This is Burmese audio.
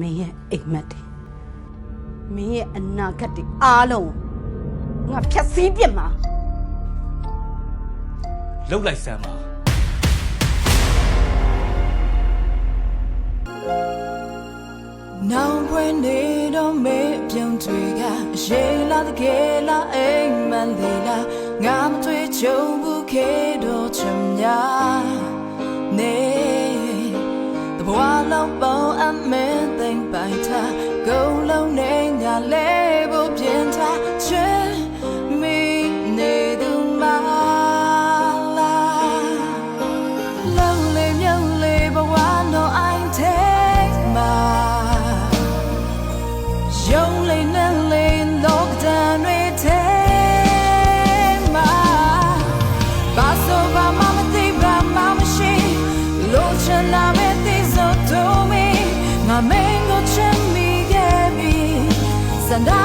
မင်းရဲ့အိမ်မက်တွေမင်းရဲ့အနာဂတ်တွေအားလုံးကိုငါဖြတ်စည်းပြစ်မှာလှုပ်လိုက်စမ်းပါနောင်ပွင့်နေတော့မေးပြုံးတွေကအရေးလာတကယ်လားအိမ်မန်လေးလားငါမတွေ့ကြုံဘူးခေတော့ချင်များ တဘွားလုံးပုံအမင်းသိမ့်ပိုက်တာဂုံလုံးနဲ့ငါလဲဖို့ပြင်ထားချင်မိနေသူမလား Lonely, lonely, but why no I take my Lonely, lonely, look down we take my Baso ba mama ti ba mama she Lucha na me ti so Sanda